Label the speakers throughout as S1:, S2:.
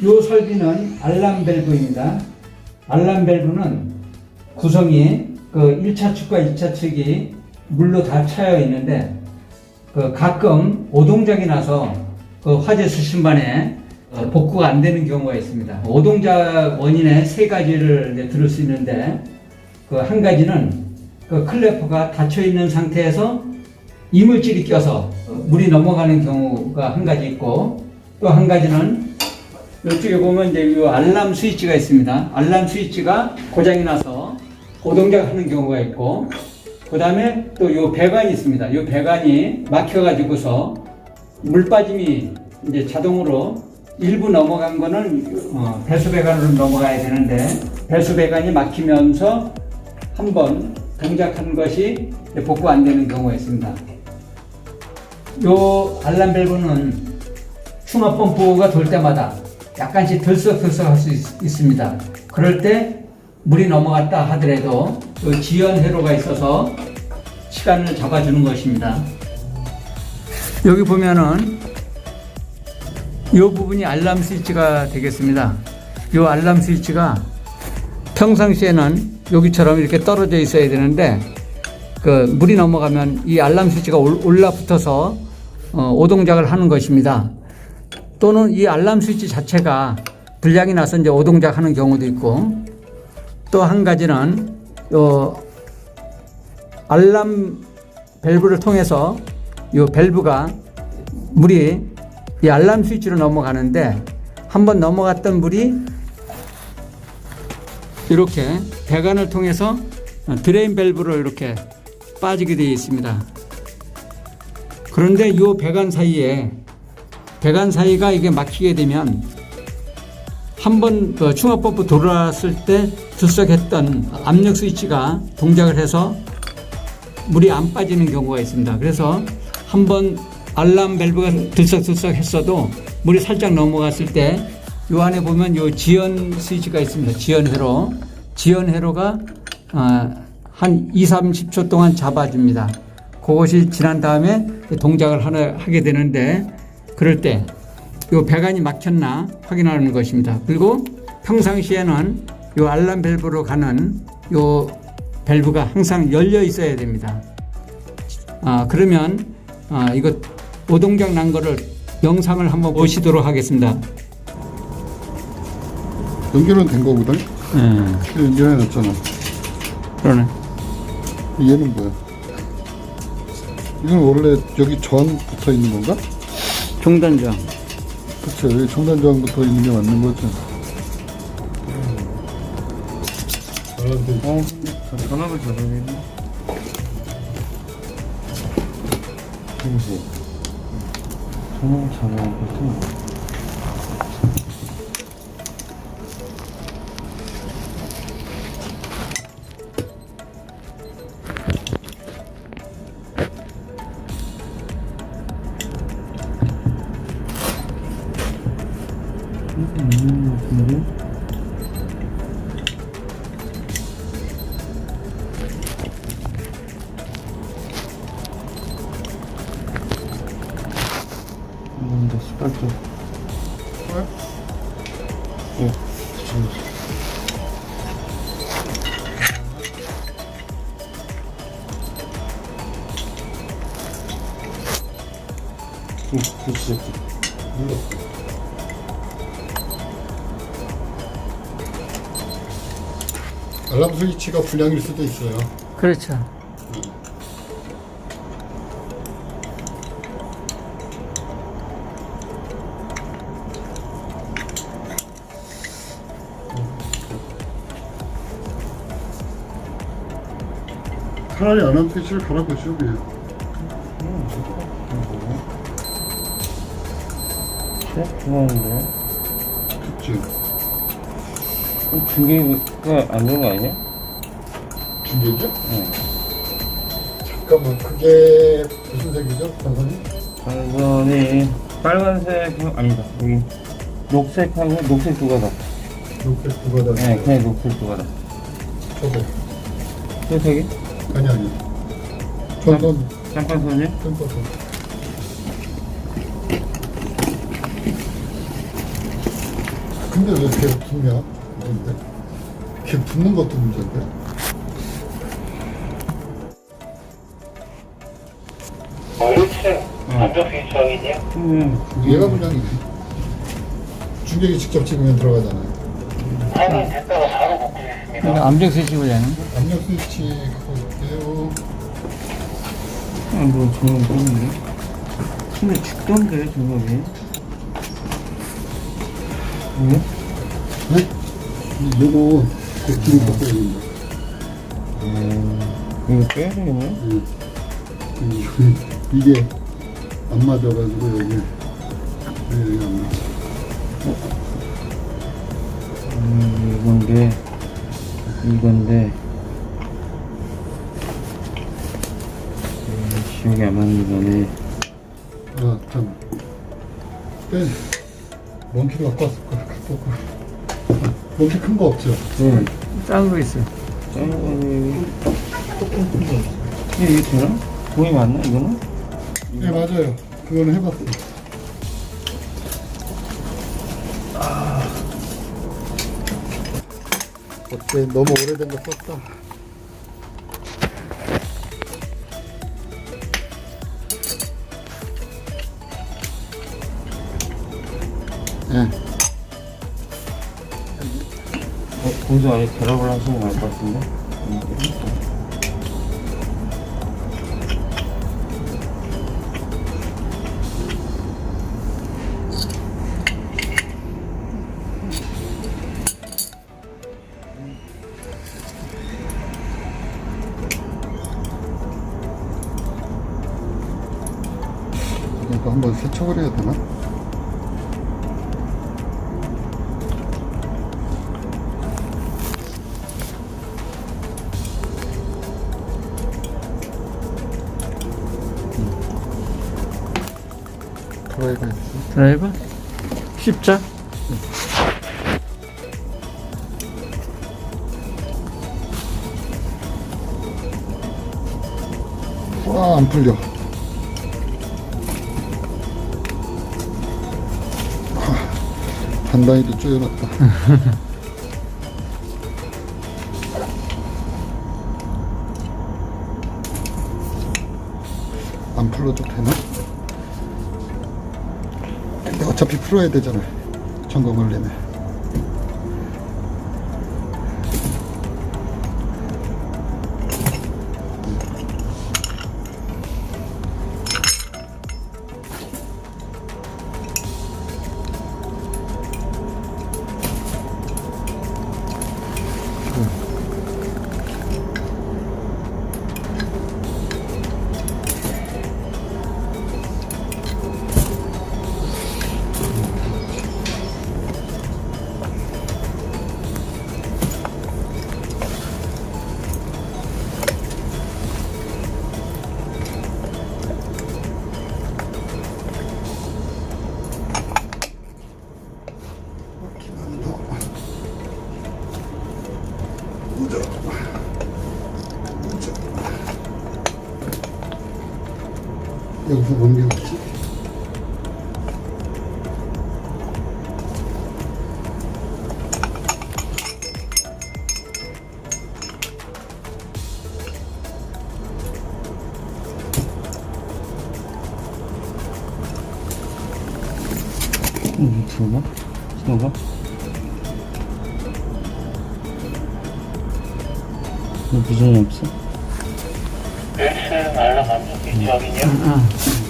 S1: 이 설비는 알람 밸브입니다. 알람 밸브는 구성이 그 1차 축과 2차 축이 물로 다 차여 있는데 그 가끔 오동작이 나서 그 화재 수신반에 어, 복구가 안 되는 경우가 있습니다. 오동작 원인의 세 가지를 들을 수 있는데 그 한 가지는 그 클래프가 닫혀 있는 상태에서 이물질이 껴서 물이 넘어가는 경우가 한 가지 있고 또 한 가지는 이쪽에 보면 이제 이 알람 스위치가 있습니다. 알람 스위치가 고장이 나서 오동작 하는 경우가 있고 그 다음에 또 이 배관이 있습니다. 이 배관이 막혀가지고서 물 빠짐이 이제 자동으로 일부 넘어간 거는 어, 배수 배관으로 넘어가야 되는데 배수 배관이 막히면서 한번 동작하는 것이 복구 안 되는 경우가 있습니다. 요 알람 밸브는 충압 펌프가 돌 때마다 약간씩 들썩들썩 할 수 있습니다. 그럴 때 물이 넘어갔다 하더라도 요 지연 회로가 있어서 시간을 잡아주는 것입니다. 여기 보면은 이 부분이 알람 스위치가 되겠습니다. 이 알람 스위치가 평상시에는 여기처럼 이렇게 떨어져 있어야 되는데 그 물이 넘어가면 이 알람 스위치가 올- 올라붙어서 어, 오동작을 하는 것입니다. 또는 이 알람 스위치 자체가 불량이 나서 이제 오동작 하는 경우도 있고 또 한 가지는 요 알람 밸브를 통해서 이 밸브가 물이 이 알람 스위치로 넘어가는데 한번 넘어갔던 물이 이렇게 배관을 통해서 드레인 밸브로 이렇게 빠지게 되어 있습니다. 그런데 이 배관 사이에 배관 사이가 이게 막히게 되면 한번 그 충압 펌프 돌아왔을 때 들썩했던 압력 스위치가 동작을 해서 물이 안 빠지는 경우가 있습니다. 그래서 한번 알람 밸브가 들썩들썩 했어도 물이 살짝 넘어갔을 때이 안에 보면 요 지연 스위치가 있습니다. 지연 회로. 지연 회로가 아, 한 2, 30초 동안 잡아줍니다. 그것이 지난 다음에 동작을 하나, 하게 되는데 그럴 때요 배관이 막혔나 확인하는 것입니다. 그리고 평상시에는 요 알람 밸브로 가는 요 밸브가 항상 열려 있어야 됩니다. 아, 그러면 아, 이거 오동작 난 거를 영상을 한번 보시도록 하겠습니다.
S2: 연결은 된 거거든?
S1: 예,
S2: 연결해 놨잖아.
S1: 그러네.
S2: 얘는 뭐야? 이건 원래 여기 전 붙어 있는 건가?
S1: 종단장.
S2: 그쵸. 붙어 있는 게 맞는 거죠.
S3: 어, 전압을 조절했네. 잠시. 전압 전압부터. 음, 좀. 예. 응, 그 시작해. 눌러.
S2: 알람 스위치가 불량일 수도 있어요.
S1: 그렇죠.
S2: 차라리 알람 스위치를 갈아보시죠, 그냥.
S3: 네? 중요한데.
S2: 그치.
S3: 중계가 안 좋은 거 아니냐?
S2: 중계죠?
S3: 응.
S2: 잠깐만, 그게 무슨 색이죠, 단선이?
S3: 단선이 빨간색 아니다. 여기 녹색하고 녹색 두 가닥.
S2: 녹색 두 가닥.
S3: 네, 그냥 녹색 두 가닥.
S2: 저거.
S3: 그 색이?
S2: 아니, 아니. 전선,
S3: 깜깜선이?
S2: 템퍼선. 근데 왜 이렇게 붙냐? 근데 이렇게 붙는 것도 문제인데.
S4: 뭐 1층 완벽 스위치형이냐?
S3: 음,
S2: 얘가 분량이네. 중력이 직접 찍으면 들어가잖아요.
S4: 확인 됐다가 바로 복구
S1: 근데
S4: 있습니다.
S1: 암정 스위치보다는
S2: 압력 스위치.
S3: 아, 뭐, 저건 그런데. 근데 죽던데, 저거이. 왜?
S2: 네? 이- 요거 그 길이 바꿔야 된다.
S3: 음, 이거 빼야 되겠네?
S2: 음. 이- 이게 안 맞아가지고 여기 여기 안 맞아.
S3: 음, 이건데, 이건데, 음, 기억이 안 맞는 거네.
S2: 아, 참. 빼. 몽키를 갖고 왔을 거야. 갖고 올 거야. 몽키 큰 거 없죠?
S3: 응.
S1: 작은 거 있어요.
S3: 짠, 조금 큰 거. 이게 이게 되나? 공이 맞나, 이거는?
S2: 네, 맞아요. 그거는 해봤어요. 어때? 너무 오래된 거 썼다. 예.
S3: 어, 거기서 아예 결합을 하시면 나을 것 같은데? 음,
S2: 이거 한번 세척을 해야 되나? 드라이버?
S1: 십자?
S2: 와, 안 풀려. 하, 단단히도 쪼여놨다. 안 풀어도 되나? 어차피 풀어야 되잖아. 점검 걸리네. 여기서 넘겨왔지?
S3: 음, 들어가? 들어가? 뭐 부정이 없어?
S4: 1층 알람 완벽 스위치형이냐?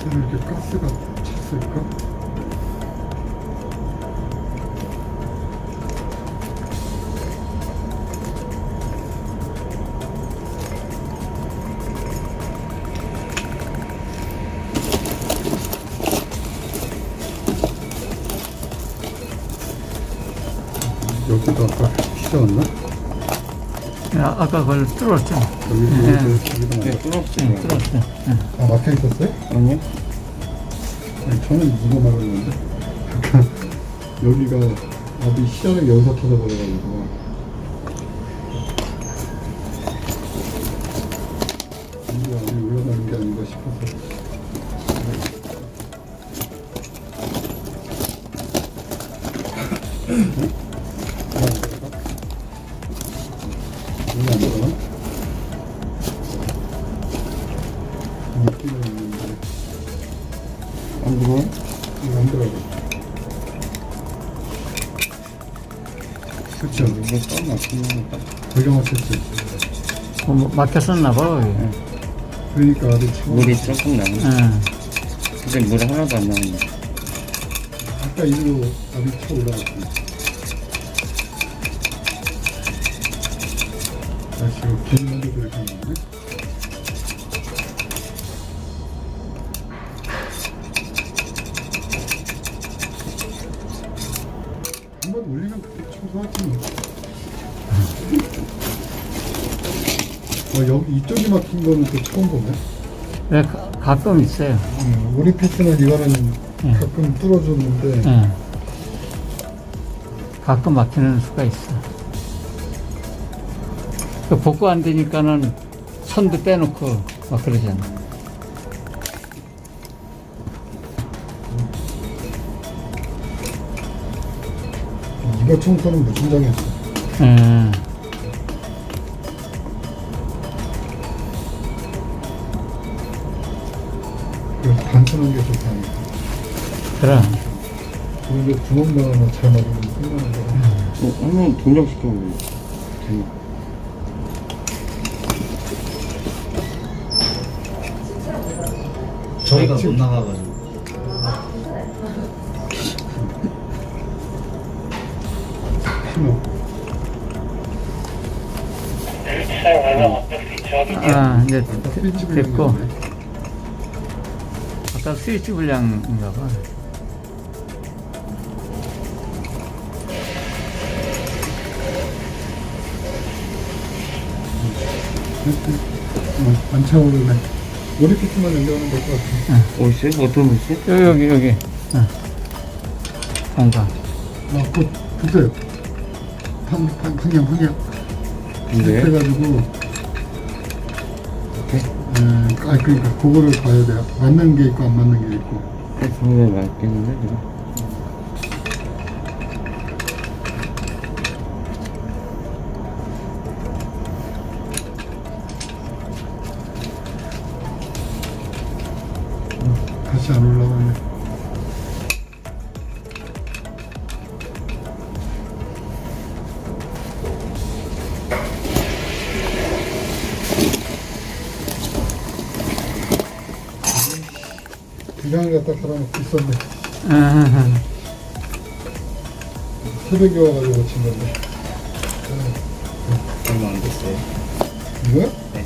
S1: 아,
S2: 이렇게 가스가 찼을까? 여기도 아까 휘저었나?
S1: 아, 아까 그걸 뚫었죠.
S2: 여기
S1: 예.
S2: 여기도
S3: 네,
S2: 네.
S3: 뚫었어요.
S1: 뚫었죠. 예.
S2: 아 막혀 있었어요?
S3: 아니요?
S2: 저는 이거 말하는데 약간 여기가 나도 시야를 여기서 터져버려가지고. 이게 아니 올라가는 게 아닌가 싶어서. 여 맞췄지
S1: 어, 뭐 막혔었나 봐. 여기.
S2: 그러니까 아래 치고
S3: 물이 조금 나네.
S1: 예.
S3: 근데 물 하나도 안 나오네.
S2: 아까 일로 아래 쳐 올라갔지 아 지금 긴 먼지도 이렇게 나오네 여기 이쪽이 막힌 거는 또 처음 보네.
S1: 왜 가, 가끔 있어요.
S2: 음, 우리 피스는 이거는
S1: 예.
S2: 가끔 뚫어줬는데
S1: 예. 가끔 막히는 수가 있어. 그 복구 안 되니까는 선도 떼놓고 막 그러잖아.
S2: 이거 청소는 무슨 장했어?
S1: 예.
S2: 그래서 단순한 게 좋다니까.
S1: 그럼.
S2: 그런데 구멍만 하나 잘 막으면 끝나는 거야.
S3: 뭐, 한번 동작시켜보면 되나?
S5: 저희가
S2: 지금-
S5: 못 나가가지고
S2: 신호.
S4: 1층 외곽 완벽 뒤쪽이요.
S1: 아, 이제 됐고. 아까 스위치 불량인가 봐.
S2: 어, 안 차오르네. 연결하면 될것 같아.
S3: 어디 있어요? 어떤 거 있어요?
S1: 여기, 여기, 여기. 어. 공간.
S2: 아, 그, 보세요. 방, 방, 방향, 방향.
S3: 근데
S2: 해가지고. 에, 아, 그러니까 그거를 봐야 돼요. 맞는 게 있고 안 맞는 게 있고.
S3: 방금 맞겠는데 지금?
S2: 기강을 갖다 갈아놓고 있었네.
S1: 아,
S2: 새벽에 와가지고 고친 건데.
S5: 얼마 안 됐어요
S2: 이거요?
S5: 네.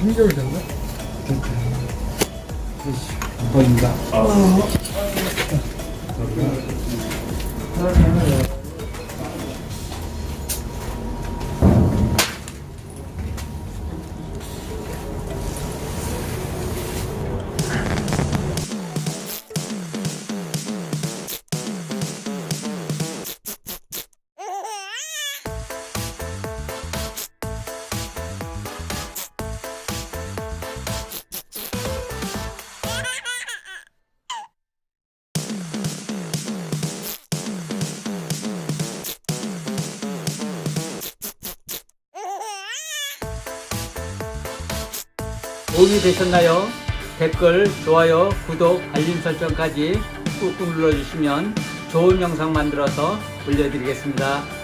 S2: 3개월 됐나?
S3: 이거인가?
S1: 도움이 되셨나요? 댓글, 좋아요, 구독, 알림 설정까지 꾹꾹 눌러주시면 좋은 영상 만들어서 올려드리겠습니다.